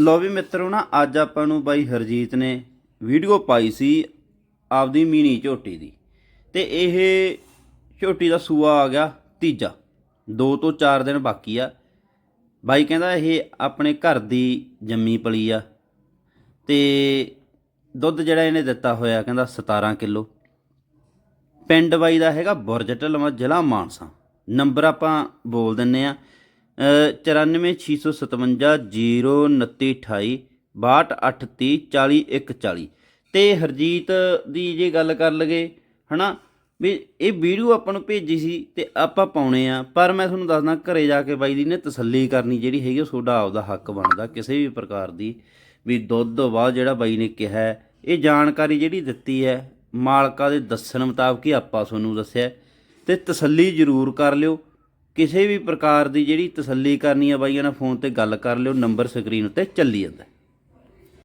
ਲੋ ਵੀ ਮਿੱਤਰੋ ਨਾ, ਅੱਜ ਆਪਾਂ ਨੂੰ ਬਾਈ ਹਰਜੀਤ ਨੇ ਵੀਡੀਓ ਪਾਈ ਸੀ ਆਪਦੀ ਮੀਨੀ ਝੋਟੀ ਦੀ। ਤੇ ਇਹ ਝੋਟੀ ਦਾ ਸੂਆ ਆ ਗਿਆ ਤੀਜਾ। 2 ਤੋਂ 4 ਦਿਨ ਬਾਕੀ ਆ। ਬਾਈ ਕਹਿੰਦਾ ਇਹ ਆਪਣੇ ਘਰ ਦੀ ਜੰਮੀ ਪਲੀ ਆ। ਤੇ ਦੁੱਧ ਜਿਹੜਾ ਇਹਨੇ ਦਿੱਤਾ ਹੋਇਆ ਕਹਿੰਦਾ 17 ਕਿਲੋ। ਪਿੰਡ ਬਾਈ ਦਾ ਹੈਗਾ ਬੁਰਜ ਢਲਵਾਂ, ਜ਼ਿਲ੍ਹਾ ਮਾਨਸਾ। ਨੰਬਰ ਆਪਾਂ ਬੋਲ ਦਿੰਨੇ ਆ। 9465502928 6283404140 ਤੇ ਹਰਜੀਤ ਦੀ ਜੇ ਗੱਲ ਕਰ ਲਗੇ, ਹਨਾ, ਵੀ ਇਹ ਵੀਡੀਓ ਆਪਾਂ ਨੂੰ ਭੇਜੀ ਸੀ ਤੇ ਆਪਾਂ ਪਾਉਣੇ ਆ, ਪਰ ਮੈਂ ਤੁਹਾਨੂੰ ਦੱਸਦਾ, ਘਰੇ ਜਾ ਕੇ ਬਾਈ ਦੀ ਨੇ ਤਸੱਲੀ ਕਰਨੀ ਜਿਹੜੀ ਹੈਗੀ, ਉਹ ਤੁਹਾਡਾ ਆਪਦਾ ਹੱਕ ਬਣਦਾ, ਕਿਸੇ ਵੀ ਪ੍ਰਕਾਰ ਦੀ, ਵੀ ਦੁੱਧ ਤੋਂ ਬਾਅਦ ਜਿਹੜਾ ਬਾਈ ਨੇ ਕਿਹਾ, ਇਹ ਜਾਣਕਾਰੀ ਜਿਹੜੀ ਦਿੱਤੀ ਹੈ, ਮਾਲਕਾ ਦੇ ਦੱਸਣ ਮੁਤਾਬਕ ਹੀ ਆਪਾਂ ਤੁਹਾਨੂੰ ਦੱਸਿਆ ਹੈ। ਤੇ ਤਸੱਲੀ ਜ਼ਰੂਰ ਕਰ ਲਿਓ ਕਿਸੇ ਵੀ ਪ੍ਰਕਾਰ ਦੀ ਜਿਹੜੀ ਤਸੱਲੀ ਕਰਨੀ ਆ ਬਾਈਆਂ ਨਾਲ ਫੋਨ ਤੇ ਗੱਲ ਕਰ ਲਿਓ, ਨੰਬਰ ਸਕਰੀਨ ਉੱਤੇ ਚੱਲੀ ਜਾਂਦਾ।